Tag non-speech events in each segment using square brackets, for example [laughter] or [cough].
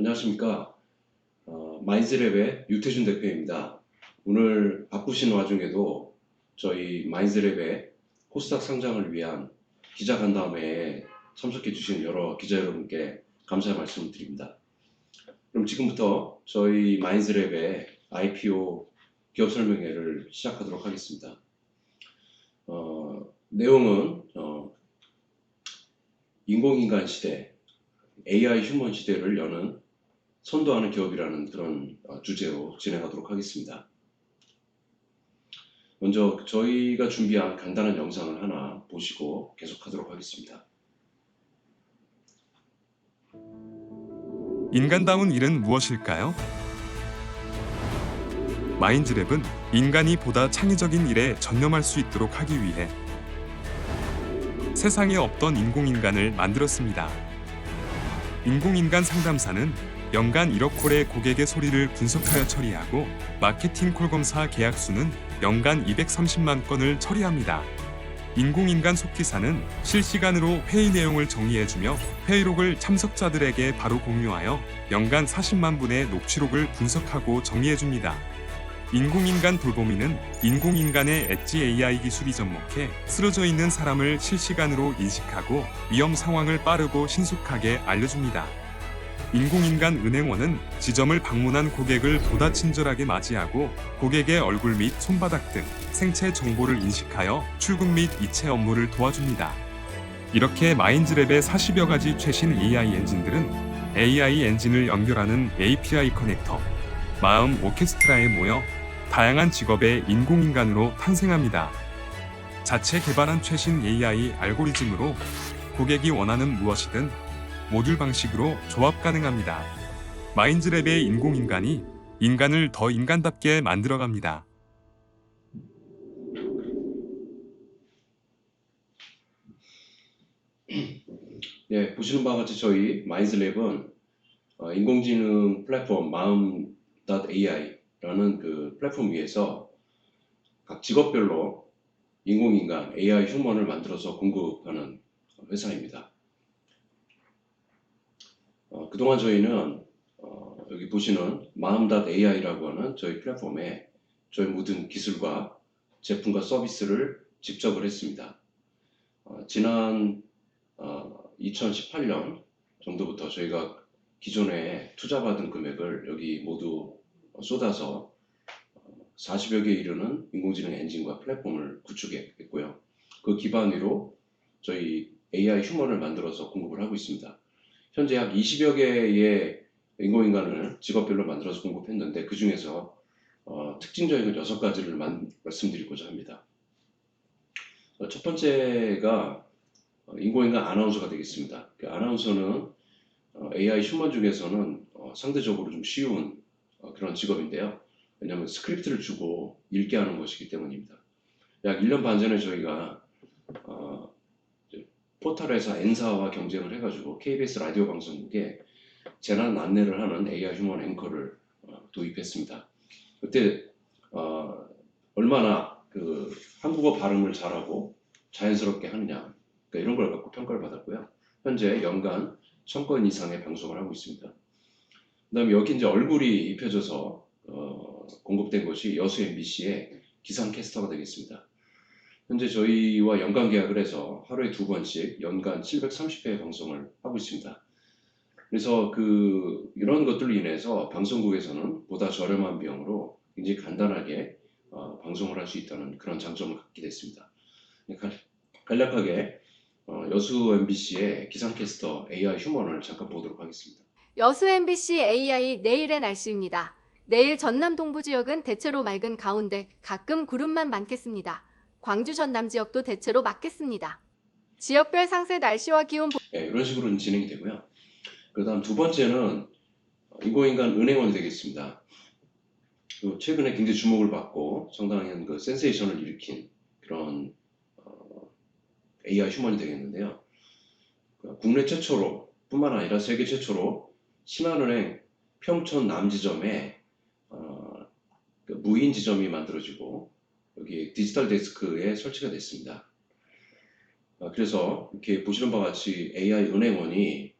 안녕하십니까. 어, 마인즈랩의 유태준 대표입니다. 오늘 바쁘신 와중에도 저희 마인즈랩의 코스닥 상장을 위한 기자 간담회에 참석해 주신 여러 기자 여러분께 감사의 말씀을 드립니다. 그럼 지금부터 저희 마인즈랩의 IPO 기업 설명회를 시작하도록 하겠습니다. 어, 내용은 어, 인공인간 시대, AI 휴먼 시대를 여는 선도하는 기업이라는 그런 어, 주제로 진행하도록 하겠습니다. 먼저 저희가 준비한 간단한 영상을 하나 보시고 계속하도록 하겠습니다. 인간다운 일은 무엇일까요? 마인즈랩은 인간이 보다 창의적인 일에 전념할 수 있도록 하기 위해 세상에 없던 인공인간을 만들었습니다. 인공인간 상담사는 연간 1억 콜의 고객의 소리를 분석하여 처리하고 마케팅 콜 검사 계약 수는 연간 230만 건을 처리합니다. 인공인간 속기사는 실시간으로 회의 내용을 정리해주며 회의록을 참석자들에게 바로 공유하여 연간 40만 분의 녹취록을 분석하고 정리해줍니다. 인공인간 돌보미는 인공인간의 엣지 AI 기술이 접목해 쓰러져 있는 사람을 실시간으로 인식하고 위험 상황을 빠르고 신속하게 알려줍니다. 인공인간 은행원은 지점을 방문한 고객을 보다 친절하게 맞이하고 고객의 얼굴 및 손바닥 등 생체 정보를 인식하여 출국 및 이체 업무를 도와줍니다. 이렇게 마인즈랩의 40여 가지 최신 AI 엔진들은 AI 엔진을 연결하는 API 커넥터, 마음 오케스트라에 모여 다양한 직업의 인공인간으로 탄생합니다. 자체 개발한 최신 AI 알고리즘으로 고객이 원하는 무엇이든 모듈 방식으로 조합 가능합니다. 마인즈랩의 인공인간이 인간을 더 인간답게 만들어갑니다. 예, 보시는 바와 같이 저희 마인즈랩은 어, 인공지능 플랫폼 마음.ai라는 그 플랫폼 위에서 각 직업별로 인공인간 AI 휴먼을 만들어서 공급하는 회사입니다. 어, 그동안 저희는 어, 여기 보시는 마음.ai라고 하는 저희 플랫폼에 저희 모든 기술과 제품과 서비스를 집적을 했습니다. 어, 지난 어, 2018년 정도부터 저희가 기존에 투자받은 금액을 여기 모두 쏟아서 40여 개 이르는 인공지능 엔진과 플랫폼을 구축했고요. 그 기반 위로 저희 AI 휴먼을 만들어서 공급을 하고 있습니다. 현재 약 20여 개의 인공인간을 직업별로 만들어서 공급했는데 그 중에서 어, 특징적인 6가지를 말씀드리고자 합니다. 어, 첫 번째가 어, 인공인간 아나운서가 되겠습니다. 그 아나운서는 어, AI 휴먼 중에서는 어, 상대적으로 좀 쉬운 어, 그런 직업인데요. 왜냐하면 스크립트를 주고 읽게 하는 것이기 때문입니다. 약 1년 반 전에 저희가 어, 포털 회사 N사와 경쟁을 해가지고 KBS 라디오 방송국에 재난 안내를 하는 AI 휴먼 앵커를 어, 도입했습니다. 그때 어, 얼마나 그 한국어 발음을 잘하고 자연스럽게 하느냐 그러니까 이런 걸 갖고 평가를 받았고요. 현재 연간 1000건 이상의 방송을 하고 있습니다. 그 다음에 여기 이제 얼굴이 입혀져서 어, 공급된 것이 여수 MBC의 기상캐스터가 되겠습니다. 현재 저희와 연간 계약을 해서 하루에 두 번씩 연간 730회 방송을 하고 있습니다. 그래서 그 이런 것들로 인해서 방송국에서는 보다 저렴한 비용으로 굉장히 간단하게 어, 방송을 할 수 있다는 그런 장점을 갖게 됐습니다. 간- 간략하게 어, 여수 MBC의 기상캐스터 AI 휴먼을 잠깐 보도록 하겠습니다. 여수 MBC AI 내일의 날씨입니다. 내일 전남 동부 지역은 대체로 맑은 가운데 가끔 구름만 많겠습니다. 광주 전남 지역도 대체로 맑겠습니다. 지역별 상세 날씨와 기온 예, 이런 식으로 진행이 되고요. 그 다음 두 번째는 인공인간 은행원이 되겠습니다. 그 최근에 굉장히 주목을 받고 상당한 그 센세이션을 일으킨 그런 어, AI 휴먼이 되겠는데요. 그 국내 최초로 뿐만 아니라 세계 최초로 신한은행 평촌 남지점에 어, 그 무인 지점이 만들어지고 여기 디지털 데스크에 설치가 됐습니다. 어, 그래서 이렇게 보시는 바와 같이 AI 은행원이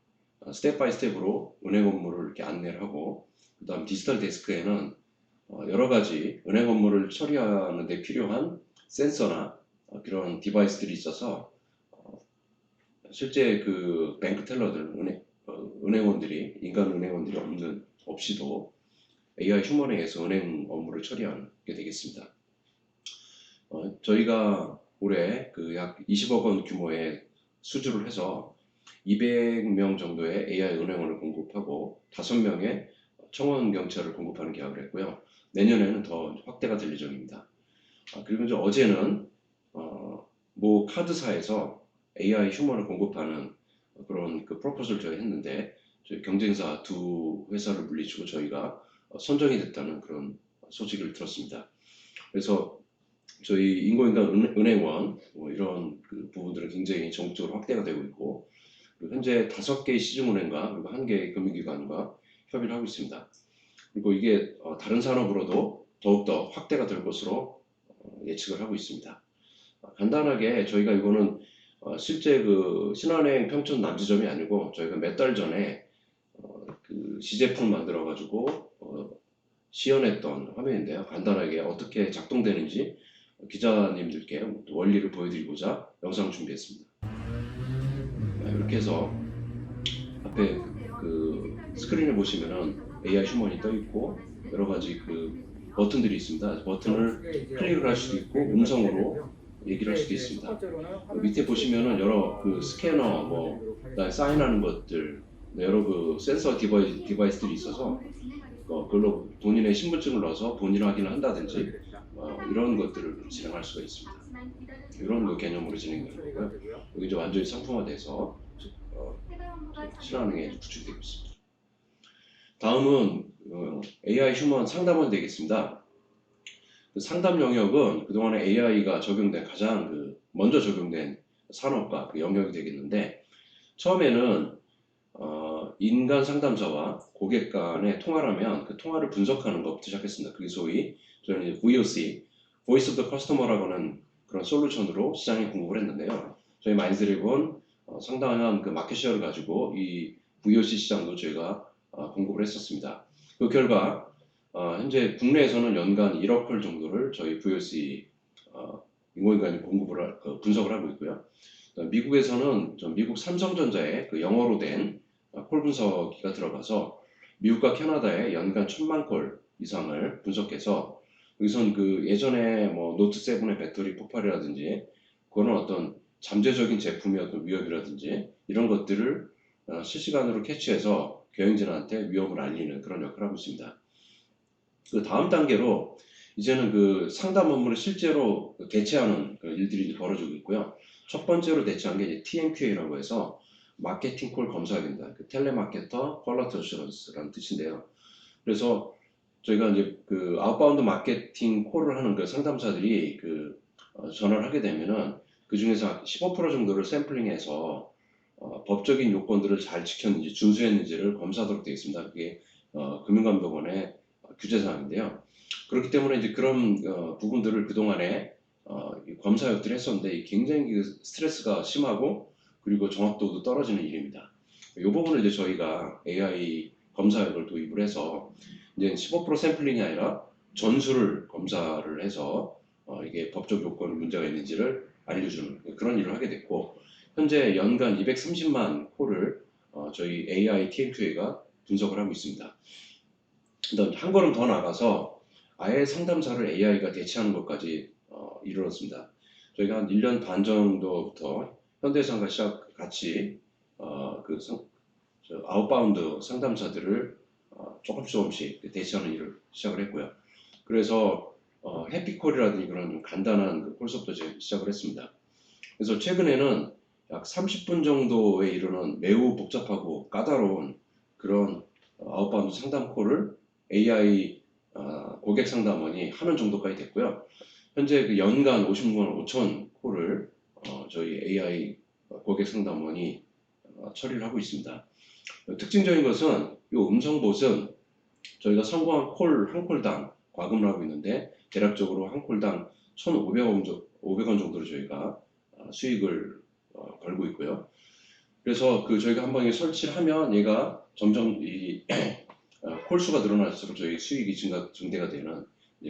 스텝 바이 스텝으로 은행 업무를 이렇게 안내를 하고 그 다음 디지털 데스크에는 어, 여러 가지 은행 업무를 처리하는 데 필요한 센서나 어, 그런 디바이스들이 있어서 어, 실제 그 뱅크 텔러들 은행 어, 은행원들이 인간 은행원들이 없는 없이도 AI 의해서 은행 업무를 처리하게 되겠습니다. 어, 저희가 올해 그 약 20억 원 규모의 수주를 해서 200명 정도의 AI 은행원을 공급하고 5명의 청원 경찰을 공급하는 계약을 했고요. 내년에는 더 확대가 될 예정입니다. 아, 그리고 이제 어제는 어, 모 카드사에서 AI 휴먼을 공급하는 그런 그 프로포즈를 저희 했는데 저희 경쟁사 두 회사를 물리치고 저희가 어, 선정이 됐다는 그런 소식을 들었습니다. 그래서 저희 인공인간 은- 은행원 뭐 이런 그 부분들은 굉장히 전국적으로 확대가 되고 있고 현재 다섯 개의 시중은행과 그리고 한 개의 금융기관과 협의를 하고 있습니다. 그리고 이게 어, 다른 산업으로도 더욱더 확대가 될 것으로 어, 예측을 하고 있습니다. 어, 간단하게 저희가 이거는 어, 실제 그 신한은행 평촌 남지점이 아니고 저희가 몇 달 전에 어, 그 시제품 만들어 가지고 어, 시연했던 화면인데요. 간단하게 어떻게 작동되는지 기자님들께 원리를 보여드리고자 영상 준비했습니다. 네, 이렇게 해서 앞에 그 스크린을 보시면은 AI 휴먼이 떠 있고 여러 가지 그 버튼들이 있습니다. 버튼을 클릭을 할 수도 있고 음성으로 얘기를 할 수도 있습니다. 밑에 보시면은 여러 그 스캐너 뭐 사인하는 것들 네, 여러 그 센서 디바이, 디바이스들이 있어서 어, 그걸로 본인의 신분증을 넣어서 본인 확인을 한다든지 어, 이런 것들을 진행할 수가 있습니다. 이런 그 개념으로 진행되는 거고요. 여기 이제 완전히 상품화돼서 어, 신한은행에 구축되고 있습니다. 다음은 어, AI 휴먼 상담원 되겠습니다. 그 상담 영역은 그동안에 AI가 적용된 가장 그 먼저 적용된 산업과 그 영역이 되겠는데 처음에는 어, 인간 상담자와 고객 간의 통화를 하면 그 통화를 분석하는 것부터 시작했습니다. 그게 소위 저희는 이제 VOC, Voice of the Customer라고 하는 그런 솔루션으로 시장에 공급을 했는데요. 저희 마인드드래곤 어, 상당한 그 마켓 쉐어를 가지고 이 VOC 시장도 저희가 어, 공급을 했었습니다. 그 결과 어, 현재 국내에서는 연간 1억 콜 정도를 저희 VOC 어, 인공인간이 공급을 할- 그 분석을 하고 있고요. 미국에서는 저 미국 삼성전자의 그 영어로 된 어, 콜 분석기가 들어가서 미국과 캐나다의 연간 천만 콜 이상을 분석해서 여기선 그 예전에 뭐 노트 7의 배터리 폭발이라든지 그런 어떤 잠재적인 제품의 어떤 위협이라든지 이런 것들을 어, 실시간으로 캐치해서 경영진한테 위험을 알리는 그런 역할을 하고 있습니다. 그 다음 단계로 이제는 그 상담 업무를 실제로 대체하는 그 일들이 벌어지고 있고요. 첫 번째로 대체한 게 이제 TMQA라고 해서 마케팅 콜 검사입니다. 그 텔레마케터 퀄러티 어슈런스라는 뜻인데요. 그래서 저희가 이제 그 아웃바운드 마케팅 콜을 하는 그 상담사들이 그 어, 전화를 하게 되면은 그 중에서 15% 정도를 샘플링해서 어, 법적인 요건들을 잘 지켰는지 준수했는지를 검사하도록 되어 있습니다. 그게 어, 금융감독원의 규제 사항인데요. 그렇기 때문에 이제 그런 어, 부분들을 그 동안에 어, 검사 역들을 했었는데 이 굉장히 그 스트레스가 심하고 그리고 정확도도 떨어지는 일입니다. 이 부분을 이제 저희가 AI 검사역을 도입을 해서 이제 15% 샘플링이 아니라 전수를 검사를 해서 어, 이게 법적 요건에 문제가 있는지를 알려주는 그런 일을 하게 됐고 현재 연간 230만 콜을 어, 저희 AI TMQA가 분석을 하고 있습니다. 한 걸음 더 나가서 아예 상담사를 AI가 대체하는 것까지 어, 이르렀습니다. 저희가 한 1년 반 정도부터 현대상과 시작 같이 어, 그 아웃바운드 상담사들을 어, 조금씩 조금씩 대체하는 일을 시작을 했고요. 그래서 어, 해피콜이라든지 그런 좀 간단한 그 이제 시작을 했습니다. 그래서 최근에는 약 30분 정도에 이르는 매우 복잡하고 까다로운 그런 어, 아웃바운드 상담 콜을 AI 어, 고객 상담원이 하는 정도까지 됐고요. 현재 그 연간 56만 5천 콜을 어, 저희 AI 고객 상담원이 어, 처리를 하고 있습니다. 특징적인 것은 이 음성봇은 저희가 성공한 콜 한 콜당 과금을 하고 있는데 대략적으로 한 콜당 1,500원, 500원 정도로 저희가 어, 수익을 어, 걸고 있고요. 그래서 그 저희가 한번 이게 설치를 하면 얘가 점점 이 [clears throat] 어, 콜수가 늘어날수록 저희 수익이 증가 증대가 되는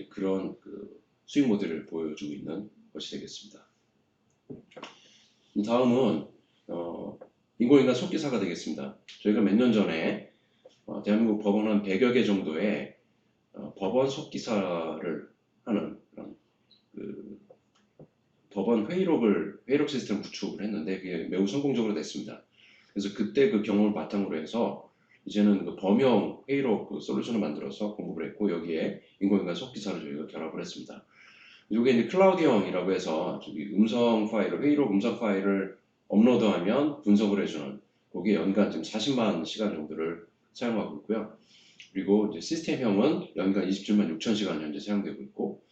그런 그 수익 모델을 보여주고 있는 것이 되겠습니다. 다음은 어, 인공인간 속기사가 되겠습니다. 저희가 몇 년 전에 어, 대한민국 법원 한 100여 개 정도의 어, 법원 속기사를 하는 그런 그 법원 회의록을 회의록 시스템 구축을 했는데 그게 매우 성공적으로 됐습니다. 그래서 그때 그 경험을 바탕으로 해서 이제는 그 범용 회의록 그 솔루션을 만들어서 공급을 했고 여기에 인공인간 속기사를 저희가 결합을 했습니다. 이게 이제 클라우디형이라고 해서 저기 음성 파일을 회의록 음성 파일을 업로드하면 분석을 해주는 거기에 연간 지금 40만 시간 정도를 사용하고 있고요. 그리고 이제 시스템형은 연간 27만 6천 시간 현재 사용되고 있고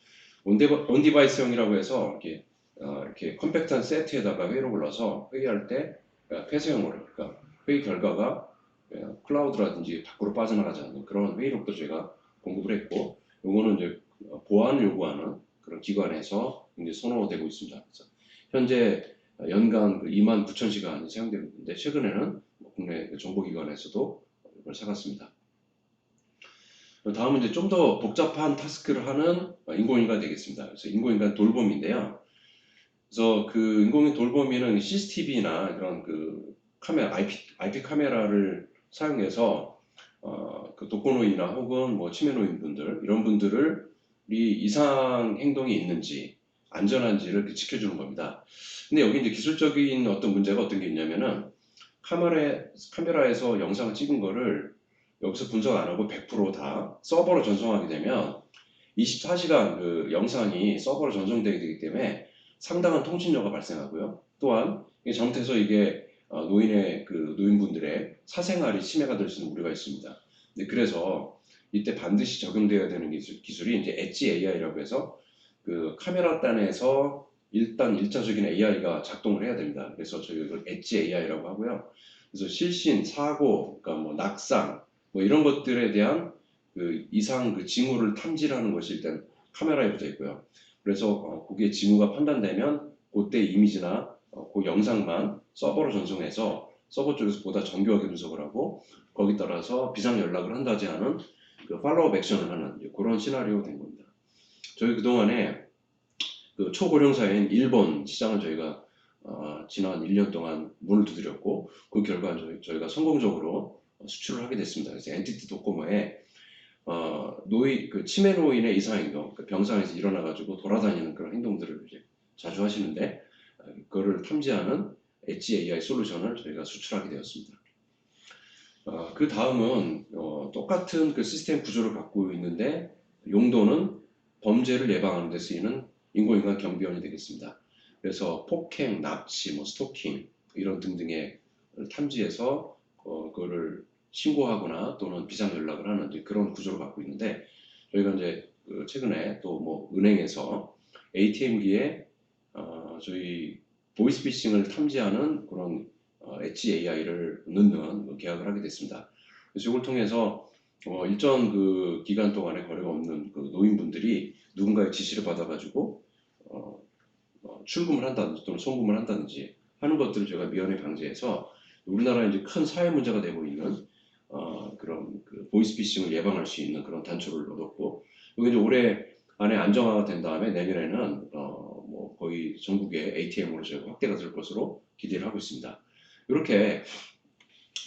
온디바이스형이라고 해서 이렇게 어, 이렇게 컴팩트한 세트에다가 회의록을 넣어서 회의할 때 어, 폐쇄형으로 그러니까 회의 결과가 어, 클라우드라든지 밖으로 빠져나가지 않는 그런 회의록도 저희가 공급을 했고 요거는 이제 어, 보안을 요구하는 그런 기관에서 이제 선호되고 있습니다. 그래서 현재 연간 그 2만 9천 시간이 사용되고 있는데 최근에는 뭐 국내 정보기관에서도 이걸 사갔습니다. 다음은 이제 좀 더 복잡한 타스크를 하는 인공인간 되겠습니다. 그래서 인공인간 돌봄인데요. 그래서 그 인공인 돌봄이는 CCTV나 그런 그 카메라, IP, IP 카메라를 사용해서 어, 그 독거노인이나 혹은 뭐 치매노인 분들 이런 분들을 이 이상 행동이 있는지 안전한지를 지켜주는 겁니다. 근데 여기 이제 기술적인 어떤 문제가 어떤 게 있냐면은 카메라에, 카메라에서 영상을 찍은 거를 여기서 분석 안 하고 100%다 서버로 전송하게 되면 24시간 그 영상이 서버로 전송되게 되기 때문에 상당한 통신료가 발생하고요. 또한 이게 잘못해서 이게 어, 노인의 그 노인분들의 사생활이 침해가 될 수 있는 우려가 있습니다. 네, 그래서 이때 반드시 적용되어야 되는 기술, 기술 이 이제 엣지 AI라고 해서 그 카메라 단에서 일단 일차적인 AI가 작동을 해야 됩니다. 그래서 저희가 이걸 엣지 AI라고 하고요. 그래서 실신, 사고, 그러니까 뭐 낙상, 뭐 이런 것들에 대한 그 이상 그 징후를 탐지하는 것이 일단 카메라에 붙어 있고요. 그래서 어, 그게 징후가 판단되면 그때 이미지나 어, 그 영상만 서버로 전송해서 서버 쪽에서 보다 정교하게 분석을 하고 거기 따라서 비상 연락을 한다지 않은 그 팔로업 액션을 하는 그런 시나리오 된 겁니다. 저희 그동안에 그 초고령 사회인 일본 시장을 저희가 어, 지난 1년 동안 문을 두드렸고 그 결과 저희, 저희가 성공적으로 수출을 하게 됐습니다. 그래서 엔티티 도코모에 어, 노인 그 치매 노인의 이상 행동, 그 병상에서 일어나 가지고 돌아다니는 그런 행동들을 이제 자주 하시는데 어, 그거를 탐지하는 엣지 AI 솔루션을 저희가 수출하게 되었습니다. 어, 그 다음은 어, 똑같은 그 시스템 구조를 갖고 있는데 용도는 범죄를 예방하는 데 쓰이는 인공인간 경비원이 되겠습니다. 그래서 폭행, 납치, 뭐 스토킹 이런 등등의 탐지해서 어, 그거를 신고하거나 또는 비상 연락을 하는 그런 구조를 갖고 있는데 저희가 이제 그 최근에 또 뭐 은행에서 ATM기에 어, 저희 보이스피싱을 탐지하는 그런 어, 엣지 AI를 넣는 뭐 계약을 하게 됐습니다. 그래서 이걸 통해서 어, 일정 그 기간 동안에 거래가 없는 그 노인분들이 누군가의 지시를 받아가지고 어, 어, 출금을 한다든지 또는 송금을 한다든지 하는 것들을 제가 미연에 방지해서 우리나라에 이제 큰 사회 문제가 되고 있는 어, 그런 그 보이스피싱을 예방할 수 있는 그런 단초를 얻었고 여기 이제 올해 안에 안정화가 된 다음에 내년에는 어, 뭐 거의 전국의 ATM으로 저희가 확대가 될 것으로 기대를 하고 있습니다. 이렇게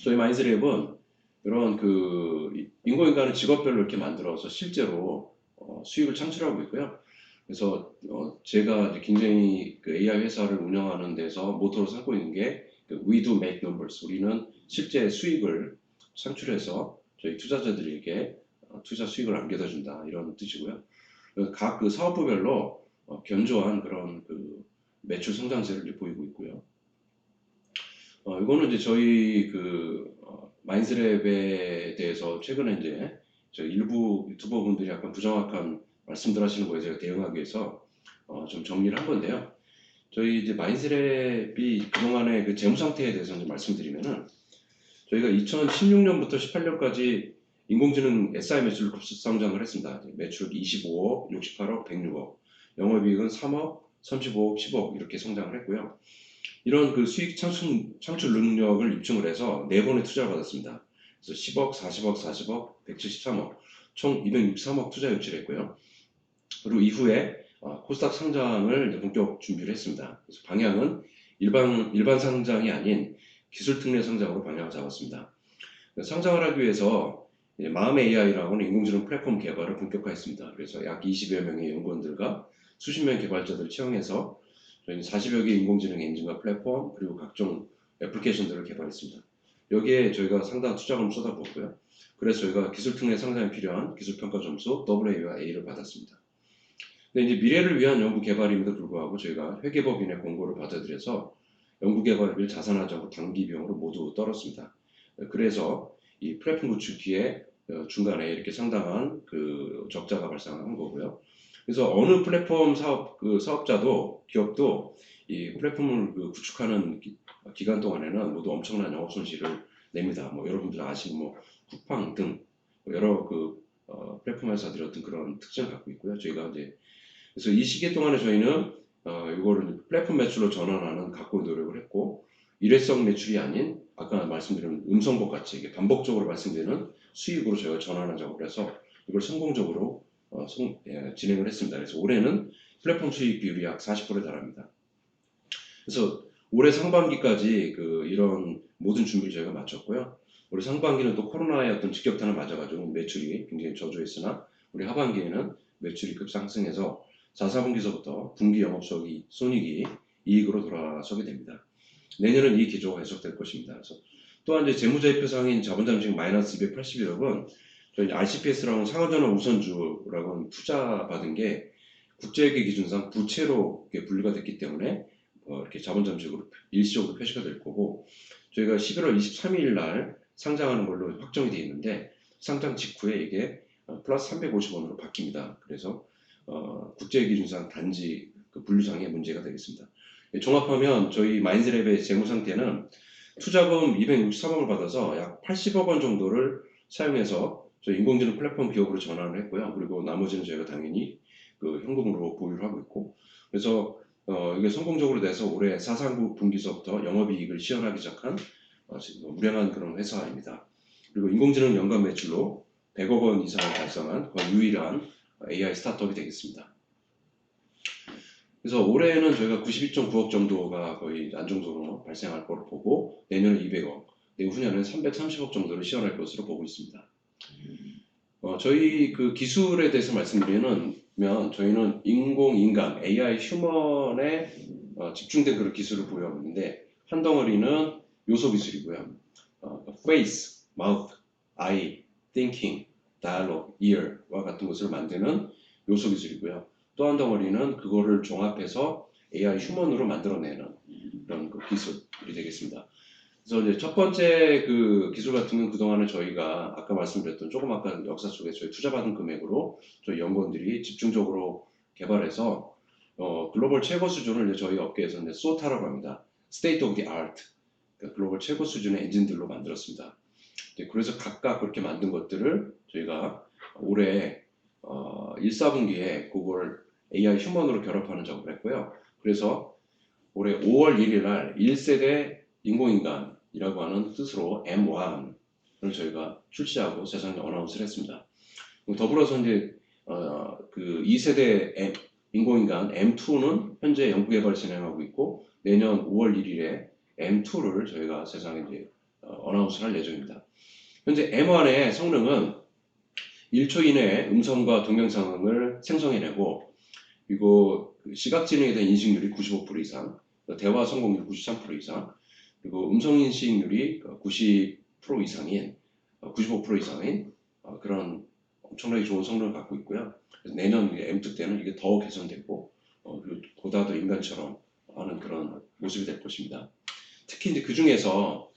저희 마인드랩은 이런 그 인공인간을 직업별로 이렇게 만들어서 실제로 어, 수익을 창출하고 있고요. 그래서 어, 제가 굉장히 그 AI 회사를 운영하는 데서 모토로 삼고 있는 게 그 We do make numbers. 우리는 실제 수익을 창출해서 저희 투자자들에게 어, 투자 수익을 안겨다 준다 이런 뜻이고요. 각 그 사업부별로 어, 견조한 그런 그 매출 성장세를 보이고 있고요. 어, 이거는 이제 저희 그 어, 마인스랩에 대해서 최근에 이제 저 일부 유튜버 분들이 약간 부정확한 말씀들 하시는 거에 제가 대응하기 위해서 어, 좀 정리를 한 건데요. 저희 이제 마인스랩이 그동안의 그 재무 상태에 대해서 좀 말씀드리면은 저희가 2016년부터 18년까지 인공지능 SI 매출 급성장을 했습니다. 매출 25억, 68억, 106억, 영업이익은 3억, 35억, 10억 이렇게 성장을 했고요. 이런 그 수익 창출, 창출 능력을 입증을 해서 네 번의 투자를 받았습니다. 그래서 10억, 40억, 40억, 173억, 총 263억 투자 유치를 했고요. 그리고 이후에 어, 코스닥 상장을 본격 준비를 했습니다. 그래서 방향은 일반 일반 상장이 아닌 기술 특례 상장으로 방향을 잡았습니다. 상장을 하기 위해서 마음의 AI라고 하는 인공지능 플랫폼 개발을 본격화했습니다. 그래서 약 20여 명의 연구원들과 수십 명의 개발자들을 채용해서 저희는 40여 개의 인공지능 엔진과 플랫폼 그리고 각종 애플리케이션들을 개발했습니다. 여기에 저희가 상당한 투자금을 쏟아부었고요. 그래서 저희가 기술 특례 상장에 필요한 기술 평가 점수 AA와 A를 받았습니다. 근데 이제 미래를 위한 연구 개발임에도 불구하고 저희가 회계법인의 공고를 받아들여서 연구 개발비를 자산하지 않고 단기 비용으로 모두 떨었습니다. 그래서 이 플랫폼 구축기에 어, 중간에 이렇게 상당한 그 적자가 발생한 거고요. 그래서 어느 플랫폼 사업 그 사업자도 기업도 이 플랫폼을 그 구축하는 기, 간 동안에는 모두 엄청난 영업 손실을 냅니다. 뭐 여러분들 아시는 뭐 쿠팡 등 여러 그 어, 플랫폼 회사들이 어떤 그런 특징을 갖고 있고요. 저희가 이제 그래서 이 시기 동안에 저희는 어, 이거를 플랫폼 매출로 전환하는 갖고 노력을 했고 일회성 매출이 아닌 아까 말씀드린 음성법 같이 이게 반복적으로 말씀드리는 수익으로 저희가 작업을 해서 이걸 성공적으로 어, 성- 예, 진행을 했습니다. 그래서 올해는 플랫폼 수익 비율이 약 40%에 달합니다. 그래서 올해 상반기까지 그 이런 모든 준비를 저희가 마쳤고요. 올해 상반기는 또 코로나의 어떤 직격탄을 맞아가지고 매출이 굉장히 저조했으나 우리 하반기에는 매출이 급상승해서 4, 4분기서부터 분기 영업소득이 손익이 이익으로 돌아서게 됩니다. 내년은 이 기조가 계속될 것입니다. 그래서 또한 이제 재무제표상인 자본잠식 마이너스 281억은 저희 RCPS라는 상하전환 우선주라고 하는 투자 받은 게 국제회계 기준상 부채로 분류가 됐기 때문에 어, 이렇게 자본잠식으로 일시적으로 표시가 될 거고 저희가 11월 23일 날 상장하는 걸로 확정이 되어 있는데 상장 직후에 이게 어, 플러스 350원으로 바뀝니다. 그래서 어, 국제 기준상 단지 그 분류상의 문제가 되겠습니다. 예, 종합하면 저희 마인드랩의 재무 상태는 투자금 263억을 받아서 약 80억 원 정도를 사용해서 인공지능 플랫폼 기업으로 전환을 했고요. 그리고 나머지는 저희가 당연히 그 현금으로 보유를 하고 있고 그래서 어, 이게 성공적으로 돼서 올해 사상구 분기서부터 영업이익을 시현하기 시작한 어, 무량한 그런 회사입니다. 그리고 인공지능 연간 매출로 100억 원 이상을 달성한 거의 유일한 AI 스타트업이 되겠습니다. 그래서 올해는 저희가 92.9억 정도가 거의 안정적으로 발생할 거로 보고 내년은 200억, 내후년은 330억 정도를 시현할 것으로 보고 있습니다. 어, 저희 그 기술에 대해서 말씀드리면 저희는 인공인간 AI 휴먼에 어, 집중된 그런 기술을 있는데 한 덩어리는 요소 기술이고요. 어, face, mouth, eye, thinking, dialogue, ear와 같은 것을 만드는 요소 기술이고요. 또 한 덩어리는 그거를 종합해서 AI 휴먼으로 만들어내는 그런 그 기술이 되겠습니다. 그래서 이제 첫 번째 그 기술 같은 건 그동안에 저희가 아까 말씀드렸던 조그맣게 역사 속에 저희 투자받은 금액으로 저희 연구원들이 집중적으로 개발해서 어, 글로벌 최고 수준을 이제 저희 업계에서 이제 소타라고 합니다. State of the Art. 그러니까 글로벌 최고 수준의 엔진들로 만들었습니다. 그래서 각각 그렇게 만든 것들을 저희가 올해 어, 1, 4분기에 그걸 AI 휴먼으로 결합하는 작업을 했고요. 그래서 올해 5월 1일 날 1세대 인공인간이라고 하는 뜻으로 M1을 저희가 출시하고 세상에 어나운스를 했습니다. 더불어서 이제 어, 그 2세대 M, 인공인간 M2는 현재 연구 개발 진행하고 있고 내년 5월 1일에 M2를 저희가 세상에 이제 어, 어나운스를 할 예정입니다. 현재 M1의 성능은 1초 이내에 음성과 동영상을 생성해내고 그리고 그 시각 지능에 대한 인식률이 95% 이상, 대화 성공률 93% 이상, 그리고 음성 인식률이 90% 이상인, 95% 이상인 어, 그런 엄청나게 좋은 성능을 갖고 있고요. 내년 이제 M2 때는 이게 더 개선되고 어, 그리고 보다 더 인간처럼 하는 그런 모습이 될 것입니다. 특히 이제 그 중에서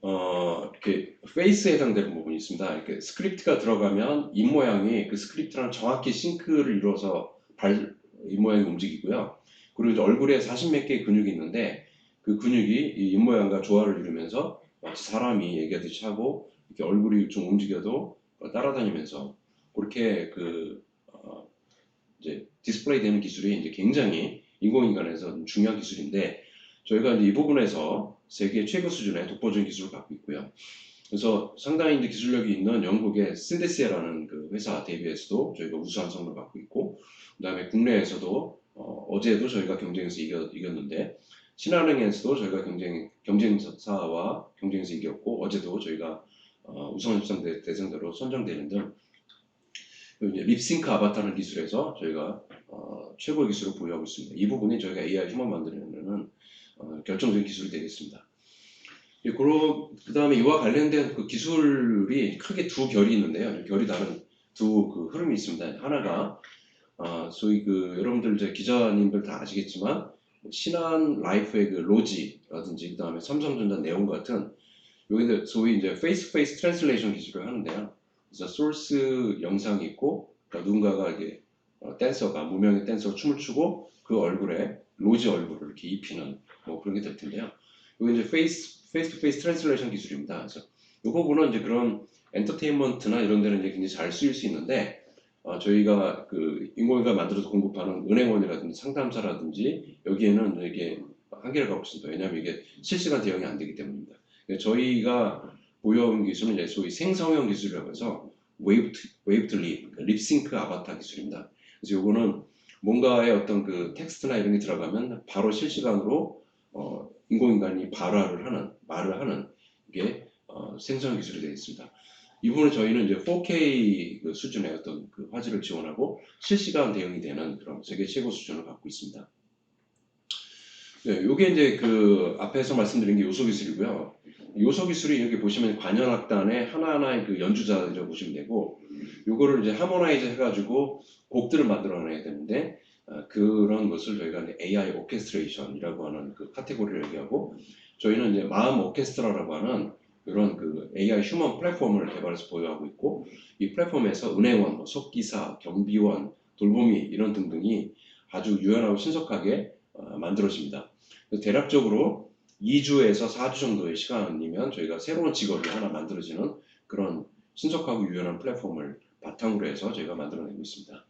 어, 이렇게 페이스에 해당되는 부분이 있습니다. 이렇게 스크립트가 들어가면 입 모양이 그 스크립트랑 정확히 싱크를 이루어서 발, 입 모양이 움직이고요. 그리고 얼굴에 40몇 개의 근육이 있는데 그 근육이 이 입 모양과 조화를 이루면서 마치 사람이 얘기하듯이 하고 이렇게 얼굴이 좀 움직여도 따라다니면서 그렇게 그 어, 이제 디스플레이 되는 기술이 이제 굉장히 인공인간에서 중요한 기술인데 저희가 이제 이 부분에서 세계 최고 수준의 독보적인 기술을 갖고 있고요. 그래서 상당히 이제 기술력이 있는 영국의 신데시아라는 그 회사 대비해서도 저희가 우수한 성능을 갖고 있고, 그다음에 국내에서도 어, 제도 저희가 경쟁에서 이겨, 이겼는데 신한은행에서도 저희가 경쟁 경쟁사와 경쟁에서 이겼고 어제도 저희가 어, 우선 협상 대- 대상자로 선정되는 등 이제 립싱크 아바타라는 기술에서 저희가 어, 최고의 기술을 보유하고 있습니다. 이 부분이 저희가 AI 휴먼 만드는 어, 결정적인 기술이 되겠습니다. 예, 그 다음에 이와 관련된 그 기술이 크게 두 결이 있는데요. 결이 다른 두 그 흐름이 있습니다. 하나가 아, 소위 그 여러분들 이제 기자님들 다 아시겠지만 신한 라이프의 그 로지라든지 그 다음에 삼성전자 네온 같은 여기는 소위 이제 페이스 페이스 트랜슬레이션 기술을 하는데요. 그래서 소스 영상이 있고 그러니까 누군가가 이게 어, 댄서가 무명의 댄서가 춤을 추고 그 얼굴에 로지 얼굴을 이렇게 입히는 뭐 그런 게 될 텐데요. 이게 이제 페이스 페이스 투 페이스 트랜슬레이션 기술입니다. 그래서 이 부분은 이제 그런 엔터테인먼트나 이런 데는 이제 굉장히 잘 쓰일 수 있는데 어, 저희가 그 인공위가 만들어서 공급하는 은행원이라든지 상담사라든지 여기에는 이게 한계를 갖고 있습니다. 왜냐하면 이게 실시간 대응이 안 되기 때문입니다. 저희가 보유한 기술은 이제 소위 생성형 기술이라고 해서 웨이브 웨이브 립, 립싱크 아바타 기술입니다. 그래서 이거는 뭔가의 어떤 그 텍스트나 이런 게 들어가면 바로 실시간으로 어, 인공인간이 발화를 하는 말을 하는 이게 어, 생성 기술이 되어 있습니다. 이 부분은 저희는 이제 4K 그 수준의 어떤 그 화질을 지원하고 실시간 대응이 되는 그런 세계 최고 수준을 갖고 있습니다. 네, 요게 이제 그 앞에서 말씀드린 게 요소 기술이고요. 요소 기술이 여기 보시면 관현악단의 하나하나의 그 연주자들이라고 보시면 되고, 요거를 이제 하모나이즈 해가지고 곡들을 만들어내야 되는데, 아, 그런 것을 저희가 AI 오케스트레이션이라고 하는 그 카테고리를 얘기하고, 저희는 이제 마음 오케스트라라고 하는 이런 그 AI 휴먼 플랫폼을 개발해서 보유하고 있고, 이 플랫폼에서 은행원, 뭐 속기사, 경비원, 돌보미 이런 등등이 아주 유연하고 신속하게 어, 만들어집니다. 대략적으로 2주에서 4주 정도의 시간이면 저희가 새로운 직업이 하나 만들어지는 그런 신속하고 유연한 플랫폼을 바탕으로 해서 저희가 만들어내고 있습니다.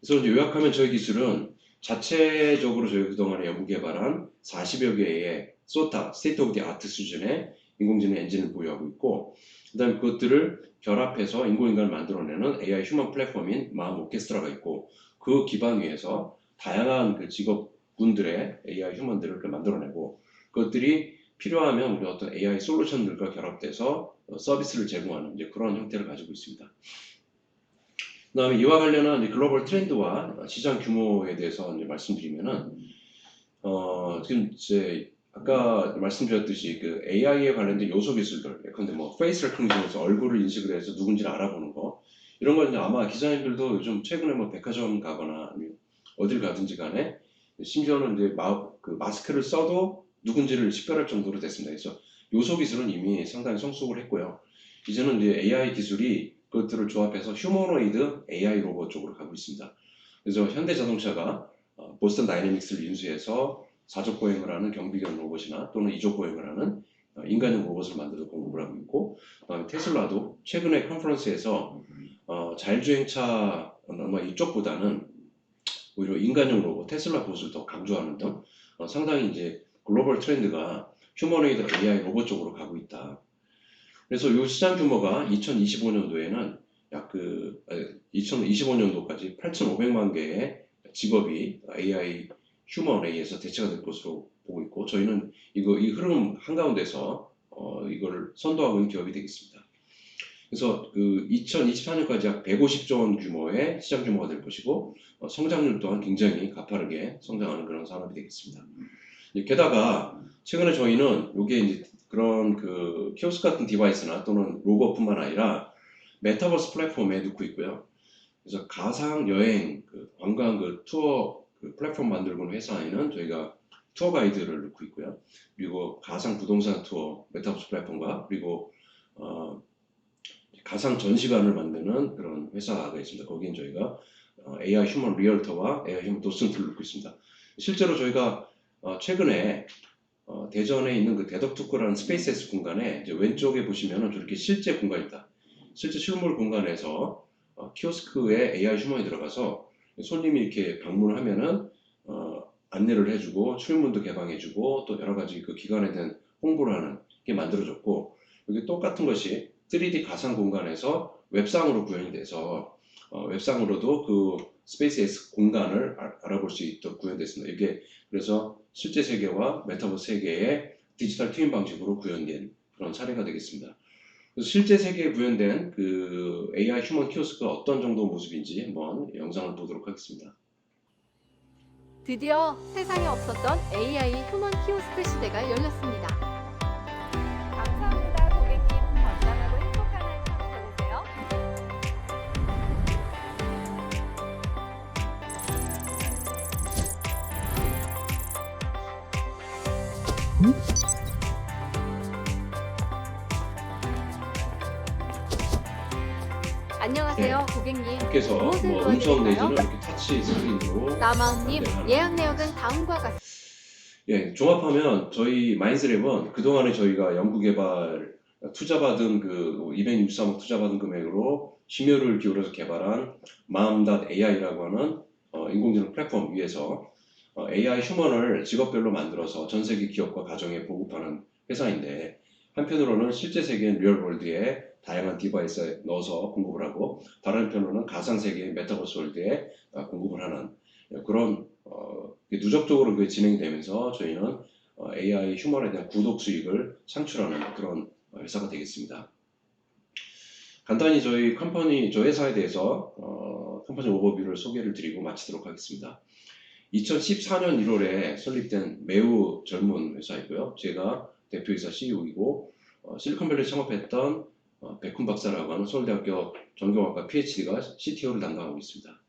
그래서 요약하면 저희 기술은 자체적으로 저희 그동안에 연구 개발한 40여 개의 소타, 스테이트 오브 디 아트 수준의 인공지능 엔진을 보유하고 있고 그 다음에 그것들을 결합해서 인공인간을 만들어내는 AI 휴먼 플랫폼인 마음 오케스트라가 있고 그 기반 위에서 다양한 그 직업군들의 AI 휴먼들을 만들어내고 그것들이 필요하면 우리 어떤 AI 솔루션들과 결합돼서 어, 서비스를 제공하는 이제 그런 형태를 가지고 있습니다. 그 다음에 이와 관련한 글로벌 트렌드와 시장 규모에 대해서 이제 말씀드리면은 어 지금 이제 아까 말씀드렸듯이 그 AI에 관련된 요소 기술들, 예컨대 뭐 페이스 레코니션에서 얼굴을 인식을 해서 누군지를 알아보는 거 이런 건 아마 기자님들도 요즘 최근에 뭐 백화점 가거나 어딜 가든지 간에 심지어는 이제 마, 그 마스크를 써도 누군지를 식별할 정도로 됐습니다. 그래서 요소 기술은 이미 상당히 성숙을 했고요. 이제는 이제 AI 기술이 그것들을 조합해서 휴머노이드 AI 로봇 쪽으로 가고 있습니다. 그래서 현대 자동차가 어, 보스턴 다이내믹스를 인수해서 사족 보행을 하는 경비견 로봇이나 또는 이족 보행을 하는 어, 인간형 로봇을 만들어 공급을 하고 있고 그다음에 테슬라도 최근에 컨퍼런스에서 어, 자율주행차 아마 이쪽보다는 오히려 인간형 로봇 테슬라 보스를 더 강조하는 등 어, 상당히 이제 글로벌 트렌드가 휴머노이드 AI 로봇 쪽으로 가고 있다. 그래서 이 시장 규모가 2025년도에는 약 그 2025년도까지 8,500만 개의 직업이 AI 휴먼 A에서 대체가 될 것으로 보고 있고 저희는 이거 이 흐름 한가운데서 어, 이걸 선도하고 있는 기업이 되겠습니다. 그래서 그 2024년까지 약 150조 원 규모의 시장 규모가 될 것이고 어, 성장률 또한 굉장히 가파르게 성장하는 그런 산업이 되겠습니다. 게다가 최근에 저희는 이게 이제 그런 그 키오스크 같은 디바이스나 또는 로고뿐만 아니라 메타버스 플랫폼에 넣고 있고요. 그래서 가상 여행, 그 관광 그 투어 그 플랫폼 만들고 있는 회사에는 저희가 투어 가이드를 넣고 있고요. 그리고 가상 부동산 투어 메타버스 플랫폼과 그리고 어, 가상 전시관을 만드는 그런 회사가 있습니다. 거기엔 저희가 어, AI 휴먼 리얼터와 AI 휴먼 도슨트를 넣고 있습니다. 실제로 저희가 어, 최근에 어, 대전에 있는 그 대덕특구라는 스페이스X 공간에 왼쪽에 보시면은 저렇게 실제 공간입니다. 실제 실물 공간에서 어, 키오스크에 AI 휴먼이 들어가서 손님이 이렇게 방문을 하면은 어, 안내를 해주고 출입문도 개방해주고 또 여러 가지 그 기관에 대한 홍보를 하는 게 만들어졌고 여기 똑같은 것이 3D 가상 공간에서 웹상으로 구현이 돼서 어, 웹상으로도 그 스페이스X 공간을 알- 알아볼 수 있도록 구현됐습니다. 이게 그래서 실제 세계와 메타버스 세계의 디지털 트윈 방식으로 구현된 그런 사례가 되겠습니다. 실제 세계에 구현된 그 AI 휴먼 키오스크가 어떤 정도 모습인지 한번 영상을 보도록 하겠습니다. 드디어 세상에 없었던 AI 휴먼 키오스크 시대가 열렸습니다. 밖에서 뭐 음성? 내지는 이렇게 터치 스크린으로 나마운님, 예약 내역은 다음과 같습니다. 예, 종합하면 저희 마인스랩은 그동안에 저희가 연구개발 투자받은 그 263억 투자받은 금액으로 심혈을 기울여서 개발한 마음.ai라고 하는 어, 인공지능 플랫폼 위에서 어, AI 휴먼을 직업별로 만들어서 전 세계 기업과 가정에 보급하는 회사인데 한편으로는 실제 세계인 리얼월드에 다양한 디바이스에 넣어서 공급을 하고 다른 한편으로는 가상 세계인 메타버스 월드에 어, 공급을 하는 그런 어, 누적적으로 그게 진행이 되면서 저희는 어, AI 휴먼에 대한 구독 수익을 창출하는 그런 어, 회사가 되겠습니다. 간단히 저희 컴퍼니, 저 회사에 대해서 어, 컴퍼니 오버뷰를 소개를 드리고 마치도록 하겠습니다. 2014년 1월에 설립된 매우 젊은 회사이고요. 제가 대표이사 CEO이고 어, 실리콘밸리 창업했던 어, 백훈 박사라고 하는 서울대학교 전경학과 PhD가 CTO를 담당하고 있습니다.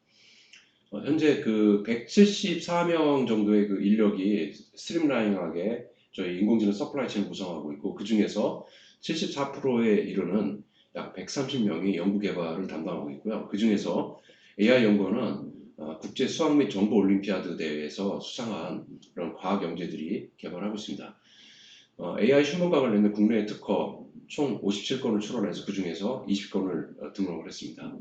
어, 현재 그 174명 정도의 그 인력이 스트림라인하게 저희 인공지능 서플라이 체인을 구성하고 있고 그 중에서 74%에 이르는 약 130명이 연구 개발을 담당하고 있고요. 그 중에서 AI 연구원은 어, 국제 수학 및 정보 올림피아드 대회에서 수상한 그런 과학 영재들이 개발하고 있습니다. 어, AI 휴먼과 관련된 국내 특허 총 57건을 출원해서 그 중에서 20건을 등록을 했습니다.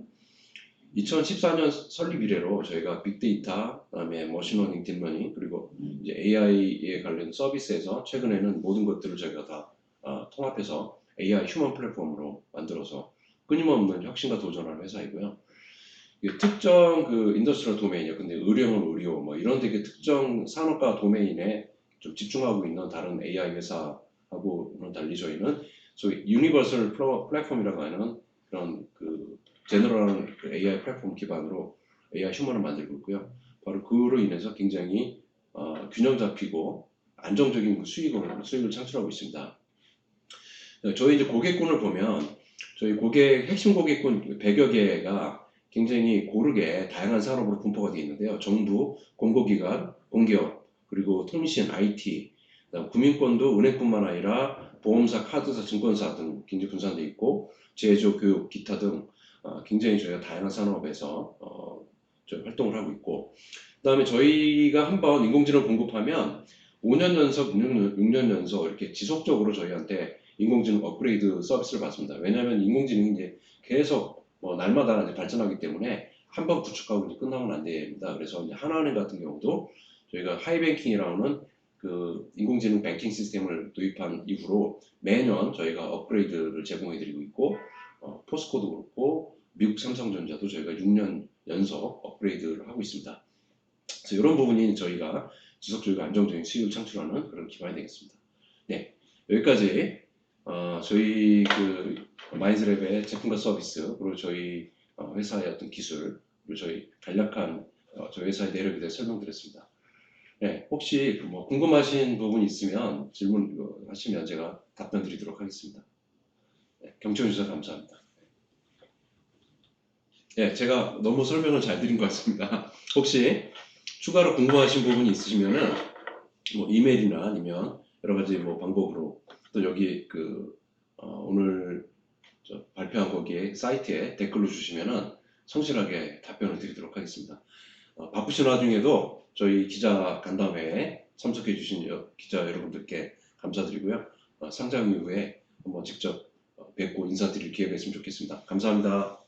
2014년 설립 이래로 저희가 빅데이터, 그다음에 머신러닝, 딥러닝 그리고 이제 AI에 관련 서비스에서 최근에는 모든 것들을 저희가 다 어, 통합해서 AI 휴먼 플랫폼으로 만들어서 끊임없는 혁신과 도전하는 회사이고요. 특정 그 인더스트리얼 도메인이요. 근데 의료는 의료, 뭐 이런 되게 특정 산업과 도메인에 좀 집중하고 있는 다른 AI 회사하고는 달리 저희는 소위 유니버설 플랫폼이라고 하는 그런 그 제너럴한 그 AI 플랫폼 기반으로 AI 휴먼을 만들고 있고요. 바로 그로 인해서 굉장히 어, 균형 잡히고 안정적인 그 수익을 수익을 창출하고 있습니다. 네, 저희 이제 고객군을 보면 저희 고객 핵심 고객군 100여 개가 굉장히 고르게 다양한 산업으로 분포가 되어 있는데요. 정부, 공공기관, 공기업, 그리고 통신, IT, 구민권도 은행뿐만 아니라 보험사, 카드사, 증권사 등 굉장히 분산되어 있고 제조, 교육, 기타 등 어, 굉장히 저희가 다양한 산업에서 어, 저희 활동을 하고 있고 그 다음에 저희가 한번 인공지능 공급하면 5년 연속, 6년, 6년 연속 이렇게 지속적으로 저희한테 인공지능 업그레이드 서비스를 받습니다. 왜냐하면 인공지능이 이제 계속 뭐 날마다 이제 발전하기 때문에 한 번 구축하고 이제 끝나면 안 됩니다. 그래서 이제 하나은행 같은 경우도 저희가 하이뱅킹이라는 그 인공지능 뱅킹 시스템을 도입한 이후로 매년 저희가 업그레이드를 제공해 드리고 있고 어, 포스코도 그렇고 미국 삼성전자도 저희가 6년 연속 업그레이드를 하고 있습니다. 그래서 이런 부분이 저희가 지속적이고 안정적인 수익을 창출하는 그런 기반이 되겠습니다. 네, 여기까지 어, 저희 그 마인즈랩의 제품과 서비스 그리고 저희 어, 회사의 어떤 기술 그리고 저희 간략한 어, 저희 회사의 내력에 대해 설명드렸습니다. 네, 혹시 그뭐 궁금하신 부분이 있으면 질문 어, 하시면 제가 답변 드리도록 하겠습니다. 네, 경청해 주셔서 감사합니다. 네, 제가 너무 설명을 잘 드린 것 같습니다. 혹시 추가로 궁금하신 부분이 있으시면은 뭐 이메일이나 아니면 여러 가지 뭐 방법으로 또 여기 그 어, 오늘 저 발표한 거기에 사이트에 댓글로 주시면은 성실하게 답변을 드리도록 하겠습니다. 어, 바쁘신 와중에도 저희 기자 간담회에 참석해 주신 여- 기자 여러분들께 감사드리고요. 어, 상장 이후에 한번 직접 어, 뵙고 인사드릴 기회가 있으면 좋겠습니다. 감사합니다.